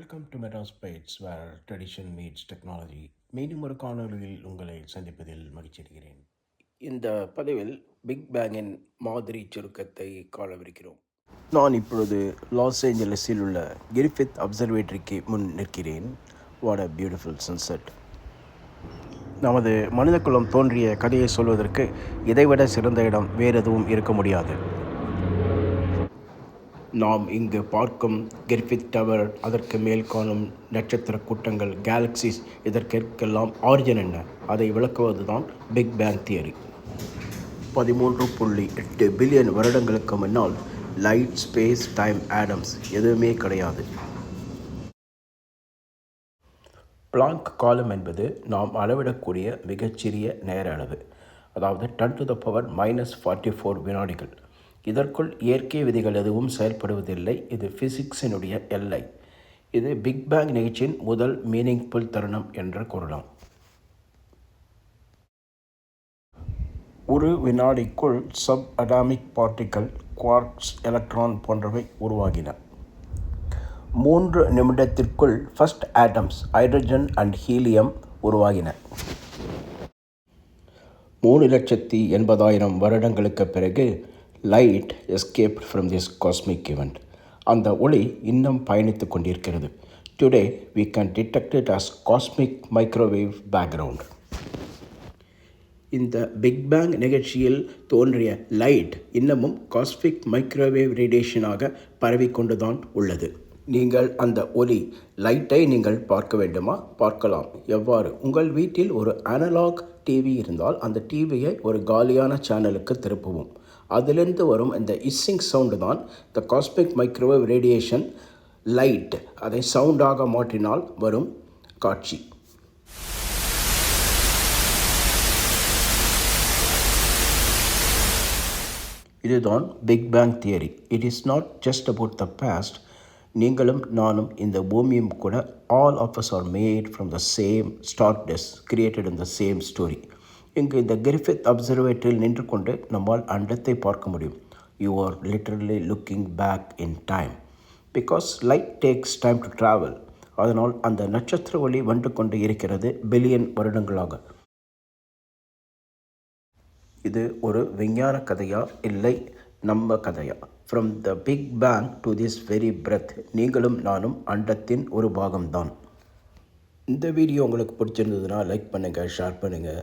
Welcome to Madras bytes where tradition meets technology மீண்டும் ஒரு காணொலியில் உங்களை சந்திப்பதில் மகிழ்ச்சி அடைகிறேன். இந்த பதிவில் பிக் பேங்கின் மாதிரி சுருக்கத்தை காணவிருக்கிறோம். நான் இப்பொழுது லாஸ் ஏஞ்சலஸில் உள்ள கிரிஃபித் அப்சர்வேட்டரிக்கு முன் நிற்கிறேன். வாட் அ பியூட்டிஃபுல் சன்செட் நமது மனிதகுலம் தோன்றிய கதையை சொல்வதற்கு இதைவிட சிறந்த இடம் வேறு எதுவும் இருக்க முடியாது. நாம் இங்கு பார்க்கும் கெர்பித் டவர் அதற்கு மேல் காணும் நட்சத்திர கூட்டங்கள் கேலக்சிஸ் இதற்கெல்லாம் ஆரிஜன் என்ன? அதை விளக்குவதுதான் பிக் பேங் தியரி பதிமூன்று புள்ளி எட்டு பில்லியன் வருடங்களுக்கு முன்னால் லைட் ஸ்பேஸ் டைம் ஆடம்ஸ் எதுவுமே கிடையாது. பிளாங்க் காலம் என்பது நாம் அளவிடக்கூடிய மிகச்சிறிய நேர அளவு. அதாவது ten to the power minus forty four வினாடிகள். இதற்குள் இயற்கை விதிகள் எதுவும் செயல்படுவதில்லை. இது ஃபிசிக்ஸினுடைய எல்லை. இது பிக் பேங் நிகழ்ச்சியின் முதல் மீனிங்ஃபுல் தருணம் என்று கூறலாம். ஒரு வினாடிக்குள் sub atomic particle quarks electron போன்றவை உருவாகின. மூன்று நிமிடத்திற்குள் first atoms hydrogen and helium உருவாகின. மூணு லட்சத்தி எண்பதாயிரம் வருடங்களுக்கு பிறகு light escape from this cosmic event அந்த ஒளி இன்னும் பயணித்து கொண்டிருக்கிறது. Today we can detect it as cosmic microwave background இந்த பிக் பேங் நிகழ்ச்சியில் தோன்றிய லைட் இன்னமும் காஸ்மிக் மைக்ரோவேவ் ரேடியேஷனாக பரவிக்கொண்டுதான் உள்ளது. நீங்கள் அந்த ஒலி லைட்டை நீங்கள் பார்க்க வேண்டுமா? பார்க்கலாம். எவ்வாறு? உங்கள் வீட்டில் ஒரு அனலாக் டிவி இருந்தால் அந்த டிவியை ஒரு காலியான சேனலுக்கு திருப்புவோம். அதிலிருந்து வரும் இந்த இஸ்ஸிங் சவுண்டு தான் the cosmic microwave radiation light அதை சவுண்டாக மாற்றினால் வரும் காட்சி. இதுதான் big bang theory it is not just about the past நீங்களும் நானும் இந்த பூமியும் கூட all of us are made from the same stardust created in the same story இங்கு இந்த கிரிஃபித் அப்சர்வேட்டரியில் நின்று கொண்டு நம்மால் அண்டத்தை பார்க்க முடியும். You are literally looking back in time because light takes time to travel அதனால் அந்த நட்சத்திர ஒளி வந்து கொண்டு இருக்கிறது பில்லியன் வருடங்களாக. இது ஒரு விஞ்ஞான கதையா? இல்லை நம்ம கதையா? From the big bang to this very breath நீங்களும் நானும் அண்டத்தின் ஒரு பாகம்தான். இந்த வீடியோ உங்களுக்கு பிடிச்சிருந்ததுன்னா லைக் பண்ணுங்கள் ஷேர் பண்ணுங்கள்